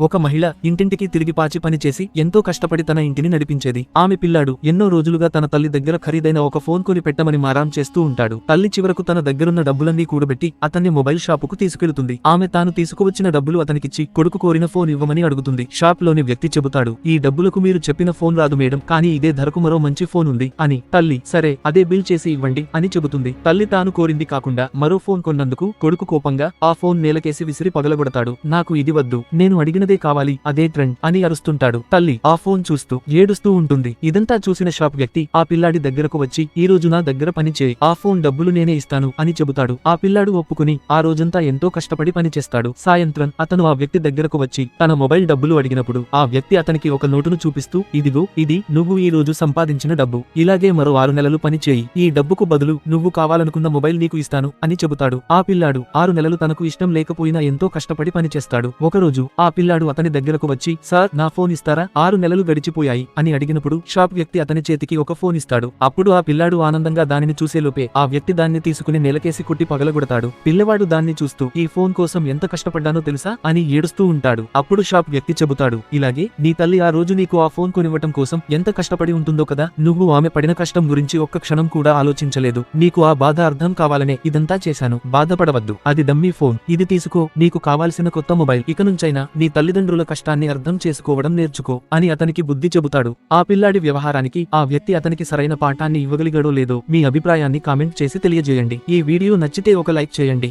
ఒక మహిళ ఇంటింటికి తిరిగి పాచి పనిచేసి ఎంతో కష్టపడి తన ఇంటిని నడిపించేది. ఆమె పిల్లాడు ఎన్నో రోజులుగా తన తల్లి దగ్గర ఖరీదైన ఒక ఫోన్ కొని పెట్టమని మారాం చేస్తూ ఉంటాడు. తల్లి చివరకు తన దగ్గరున్న డబ్బులన్నీ కూడబెట్టి అతన్ని మొబైల్ షాపుకు తీసుకెళ్తుంది. ఆమె తాను తీసుకువచ్చిన డబ్బులు అతనికిచ్చి కొడుకు కోరిన ఫోన్ ఇవ్వమని అడుగుతుంది. షాప్లోని వ్యక్తి చెబుతాడు ఈ డబ్బులకు మీరు చెప్పిన ఫోన్ రాదు మేడం కానీ ఇదే ధరకు మరో మంచి ఫోన్ ఉంది అని. తల్లి సరే అదే బిల్ చేసి ఇవ్వండి అని చెబుతుంది. తల్లి తాను కోరింది కాకుండా మరో ఫోన్ కొన్నందుకు కొడుకు కోపంగా ఆ ఫోన్ నేలకేసి విసిరి పగలగొడతాడు. నాకు ఇది వద్దు నేను అడిగిన అడిగినదే కావాలి అదే ట్రెండ్ అని అరుస్తుంటాడు. తల్లి ఆ ఫోన్ చూస్తూ ఏడుస్తూ ఉంటుంది. ఇదంతా చూసిన షాప్ వ్యక్తి ఆ పిల్లాడి దగ్గరకు వచ్చి ఈ రోజు నా దగ్గర పని చేయి ఆ ఫోన్ డబ్బులు నేనే ఇస్తాను అని చెబుతాడు. ఆ పిల్లాడు ఒప్పుకుని ఆ రోజంతా ఎంతో కష్టపడి పనిచేస్తాడు సాయంత్రం అతను ఆ వ్యక్తి దగ్గరకు వచ్చి తన మొబైల్ డబ్బులు అడిగినప్పుడు ఆ వ్యక్తి అతనికి ఒక నోటును చూపిస్తూ ఇదిగో ఇది నువ్వు ఈ రోజు సంపాదించిన డబ్బు. ఇలాగే మరో ఆరు నెలలు పని చేయి. ఈ డబ్బుకు బదులు నువ్వు కావాలనుకున్న మొబైల్ నీకు ఇస్తాను అని చెబుతాడు. ఆ పిల్లాడు ఆరు నెలలు తనకు ఇష్టం లేకపోయినా ఎంతో కష్టపడి పని చేస్తాడు. ఒకరోజు ఆ పిల్లాడు అతని దగ్గరకు వచ్చి సార్ నా ఫోన్ ఇస్తారా? ఆరు నెలలు గడిచిపోయాయి అని అడిగినప్పుడు షాప్ వ్యక్తి అతని చేతికి ఒక ఫోన్ ఇస్తాడు. అప్పుడు ఆ పిల్లాడు ఆనందంగా దానిని చూసేలోపే ఆ వ్యక్తి దాన్ని తీసుకుని నెలకేసి కుట్టి పగలగొడతాడు. పిల్లవాడు దాన్ని చూస్తూ ఈ ఫోన్ కోసం ఎంత కష్టపడ్డానో తెలుసా? అని ఏడుస్తూ ఉంటాడు. అప్పుడు షాప్ వ్యక్తి చెబుతాడు ఇలాగే నీ తల్లి ఆ రోజు నీకు ఆ ఫోన్ కొనివ్వటం కోసం ఎంత కష్టపడి ఉంటుందో కదా? నువ్వు ఆమె పడిన కష్టం గురించి ఒక్క క్షణం కూడా ఆలోచించలేదు. నీకు ఆ బాధ అర్థం కావాలనే ఇదంతా చేశాను. బాధపడవద్దు. అది దమ్మీ ఫోన్. ఇది తీసుకో. నీకు కావాల్సిన కొత్త మొబైల్. ఇక నుంచైనా నీ తల్లిదండ్రుల కష్టాన్ని అర్థం చేసుకోవడం నేర్చుకో అని అతనికి బుద్ధి చెబుతాడు. ఆ పిల్లాడి వ్యవహారానికి ఆ వ్యక్తి అతనికి సరైన పాఠాన్ని ఇవ్వగలిగాడో లేదో మీ అభిప్రాయాన్ని కామెంట్ చేసి తెలియజేయండి. ఈ వీడియో నచ్చితే ఒక లైక్ చేయండి.